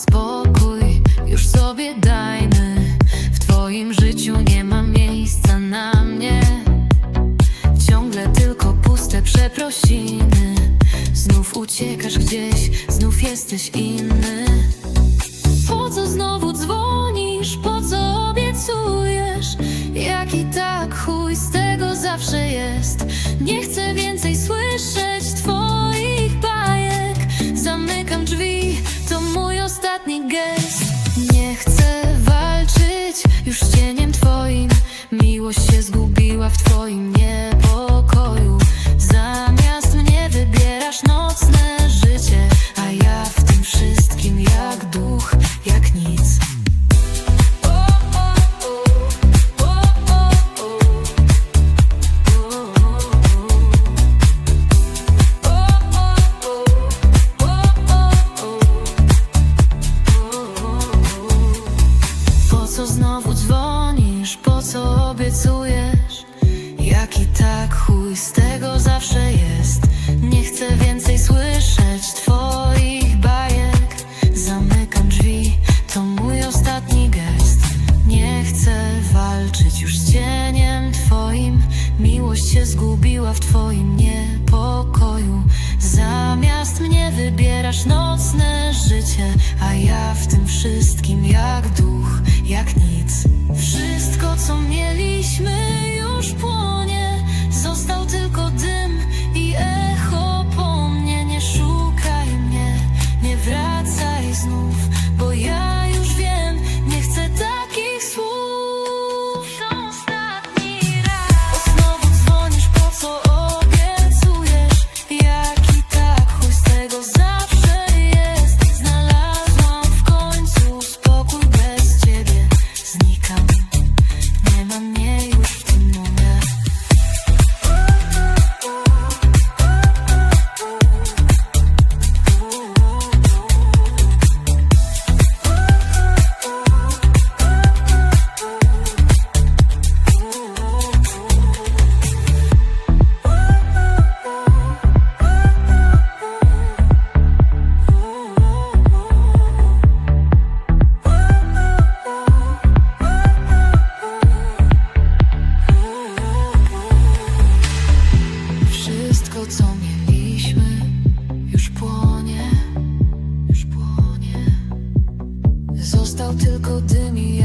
Spokój. Już sobie dajmy. W twoim życiu nie ma miejsca na mnie. Ciągle tylko puste przeprosiny. Znów uciekasz gdzieś, znów jesteś inny. Po co znowu dzwonisz? Po tak chuj z tego zawsze jest. Nie chcę więcej słyszeć twoich bajek. Zamykam drzwi, to mój ostatni gest. Nie chcę walczyć już z cieniem twoim. Miłość się zgubiła w twoim niepokoju. Zamiast mnie wybierasz nocne życie A ja w tym wszystkim jak duch, jak nic.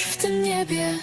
już w tym niebie.